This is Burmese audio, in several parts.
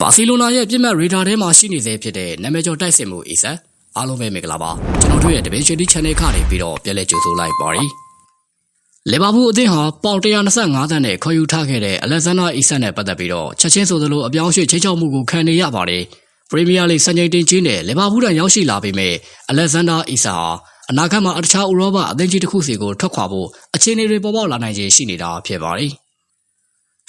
ဘာစီလိုနာရဲ့ပြစ်မှတ်ရေဒါထဲမှာရှိနေသေးဖြစ်တဲ့နာမည်ကျော်တိုက်စစ်မှုအီဆတ်အားလုံးပဲမင်္ဂလာပါကျွန်တော်တို့ရဲ့တပင်းချီတီ channel ကနေပြီးတော့ပြန်လည်ကြိုဆိုလိုက်ပါရစေလီဗာပူးအသင်းဟာပေါင်125သန်းနဲ့ခေါ်ယူထားခဲ့တဲ့အလက်ဇန်ဒါအီဆတ်နဲ့ပတ်သက်ပြီးတော့ချက်ချင်းဆိုသလိုအပြောင်းအရွှေ့ချိန်ချောက်မှုကိုခံနေရပါတယ်ပရီးမီးယားလိစံချိန်တင်ကြီးနဲ့လီဗာပူးတန်ရောက်ရှိလာပေမဲ့အလက်ဇန်ဒါအီဆတ်ဟာအနာဂတ်မှာအခြားဥရောပအသင်းကြီးတစ်ခုစီကိုထွက်ခွာဖို့အခြေအနေတွေပေါ်ပေါက်လာနိုင်ခြေရှိနေတာဖြစ်ပါတယ်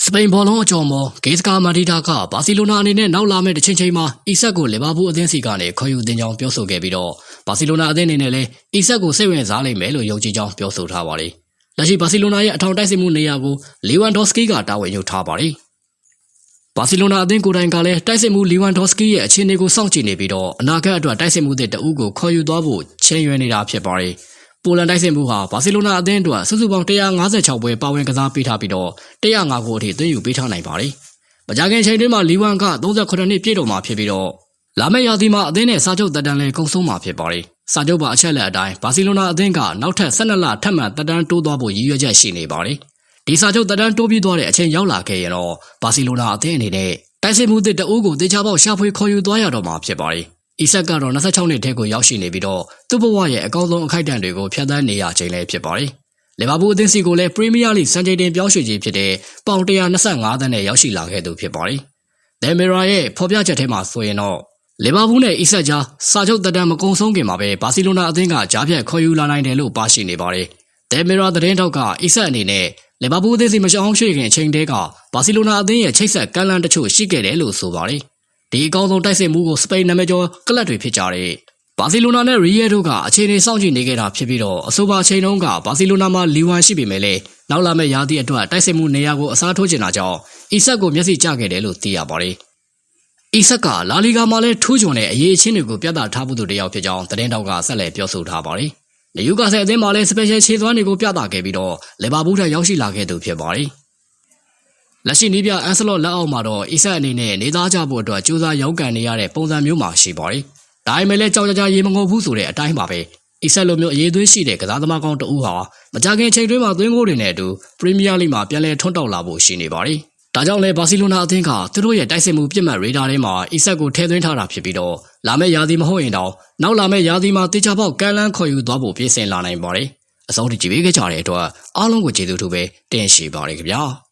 စပိန်ဘောလုံးအကြော်မော်ဂေးစကာမာဒီတာကဘာစီလိုနာအနေနဲ့နောက်လာမယ့်တစ်ချိန်ချိန်မှာအီဆက်ကိုလီဗာပူးအသင်းစီကနေခေါ်ယူတင်ကြောင်းပြောဆိုခဲ့ပြီးတော့ဘာစီလိုနာအသင်းအနေနဲ့လည်းအီဆက်ကိုစိတ်ဝင်စားလိမ့်မယ်လို့ယုံကြည်ကြောင်းပြောဆိုထားပါတယ်။လက်ရှိဘာစီလိုနာရဲ့အထောင်တိုက်စစ်မှုနေရာကိုလီဝမ်ဒေါစကီကတာဝန်ယူထားပါတယ်။ဘာစီလိုနာအသင်းကိုယ်တိုင်ကလည်းတိုက်စစ်မှုလီဝမ်ဒေါစကီရဲ့အခြေအနေကိုစောင့်ကြည့်နေပြီးတော့အနာဂတ်အတွက်တိုက်စစ်မှုတဲ့တအုပ်ကိုခေါ်ယူသွားဖို့ချင်းရွယ်နေတာဖြစ်ပါတယ်။ ပိုလန်တိုက်စစ်မှုဟာဘာစီလိုနာအသင်းအတွက်စုစုပေါင်း156ပွဲပါဝင်ကစားပေးထားပြီးတော့105ဂိုးအထိသွင်းယူပေးထားနိုင်ပါတယ်။မကြခင်ချိန်တွင်းမှာလီဝမ်က38နှစ်ပြည့်တော်မှာဖြစ်ပြီးတော့လာမယ့်ရာသီမှာအသင်းနဲ့စာချုပ်တက်တန်းလဲကုန်ဆုံးမှာဖြစ်ပါတယ်။စာချုပ်ပါအချက်လက်အတိုင်းဘာစီလိုနာအသင်းကနောက်ထပ်12လထပ်မံတက်တန်းတိုးသွားဖို့ရည်ရွယ်ချက်ရှိနေပါတယ်။ဒီစာချုပ်တက်တန်းတိုးပြီးသွားတဲ့အချိန်ရောက်လာခဲ့ရင်တော့ဘာစီလိုနာအသင်းအနေနဲ့တိုက်စစ်မှုသစ်တအုပ်ကိုတေချာပေါက်ရှာဖွေခေါ်ယူသွားရတော့မှာဖြစ်ပါတယ်။ အီဆက်ကတော့26နှစ်ထဲကိုရောက်ရှိနေပြီးတော့သူ့ဘဝရဲ့အကောင်းဆုံးအခိုက်အတန့်တွေကိုဖျက်ဆီးနေရချိန်လည်းဖြစ်ပါတယ်။လီဗာပူးအသင်းစီကိုလည်းပရီးမီးယားလိစံချိန်တင်ပြောင်းရွှေ့ခြင်းဖြစ်တဲ့ပေါင်125သန်းနဲ့ရောက်ရှိလာခဲ့သူဖြစ်ပါတယ်။ဒယ်မီရာရဲ့ဖော်ပြချက်ထဲမှာဆိုရင်တော့လီဗာပူးနဲ့အီဆက်ကြားစာချုပ်တက်တမ်းမကုံဆုံးခင်မှာပဲဘာစီလိုနာအသင်းကကြားဖြတ်ခေါ်ယူလာနိုင်တယ်လို့ပါရှိနေပါတယ်။ဒယ်မီရာသတင်းထောက်ကအီဆက်အနေနဲ့လီဗာပူးအသင်းစီမရှောင်းရွှေ့ခင်အချိန်တည်းကဘာစီလိုနာအသင်းရဲ့ချိတ်ဆက်ကမ်းလှမ်းတချို့ရှိခဲ့တယ်လို့ဆိုပါတယ်။ ဒီအကောင်းဆုံးတိုက်စစ်မှုကိုစပိန်နာမည်ကျော်ကလပ်တွေဖြစ်ကြတဲ့ဘာစီလိုနာနဲ့ရီယယ်တို့ကအခြေအနေစောင့်ကြည့်နေခဲ့တာဖြစ်ပြီးတော့အဆိုပါအချိန်တုန်းကဘာစီလိုနာမှာလီဝမ်ရှိပေမဲ့လည်းနောက်လာမယ့်ရာသီအတွက်တိုက်စစ်မှုနေရာကိုအစားထိုးချင်တာကြောင့်အီဆက်ကိုမျက်စိကျခဲ့တယ်လို့သိရပါတယ်။အီဆက်ကလာလီဂါမှာလည်းထူးချွန်တဲ့အရေးအချင်းတွေကိုပြသထားမှုတို့တယောက်ဖြစ်ကြောင်းသတင်းတောက်ကဆက်လက်ပြောဆိုထားပါတယ်။နယူကာဆယ်အသင်းမှာလည်းစပယ်ရှယ်ခြေသွမ်းတွေကိုပြသခဲ့ပြီးတော့လီဗာပူးထက်ရောက်ရှိလာခဲ့သူဖြစ်ပါတယ်။ လက်ရှိနီးပြအန်ဆလော့လက်အောက်မှာတော့အီဆက်အနေနဲ့နေသားကြဖို့အတွက်ကြိုးစားရောက်ကန်နေရတဲ့ပုံစံမျိုးမှာရှိပါတယ်။ဒါပေမဲ့လည်းကြောင်ကြကြရေမငုံဘူးဆိုတဲ့အတိုင်းပါပဲ။အီဆက်လိုမျိုးအရေးသွေးရှိတဲ့ကစားသမားကောင်းတဦးဟာမကြခင်ချိန်တွင်းမှာသွင်းဂိုးတွေနဲ့အတူပရီးမီးယားလိမှာပြန်လည်ထွန်းတောက်လာဖို့ရှိနေပါတယ်။ဒါကြောင့်လည်းဘာစီလိုနာအသင်းကသူတို့ရဲ့တိုက်စစ်မှုပြစ်မှတ်ရေဒါထဲမှာအီဆက်ကိုထည့်သွင်းထားတာဖြစ်ပြီးတော့လာမယ့်ရာသီမဟုတ်ရင်တောင်နောက်လာမယ့်ရာသီမှာတေချာပေါက်ကန်လန်းခေါ်ယူသွားဖို့ပြင်ဆင်လာနိုင်ပါတယ်။အဆုံးထိကြည့်ပေးကြတဲ့အတွက်အားလုံးကိုကျေးဇူးထူးပဲတင်ရှိပါတယ်ခင်ဗျာ။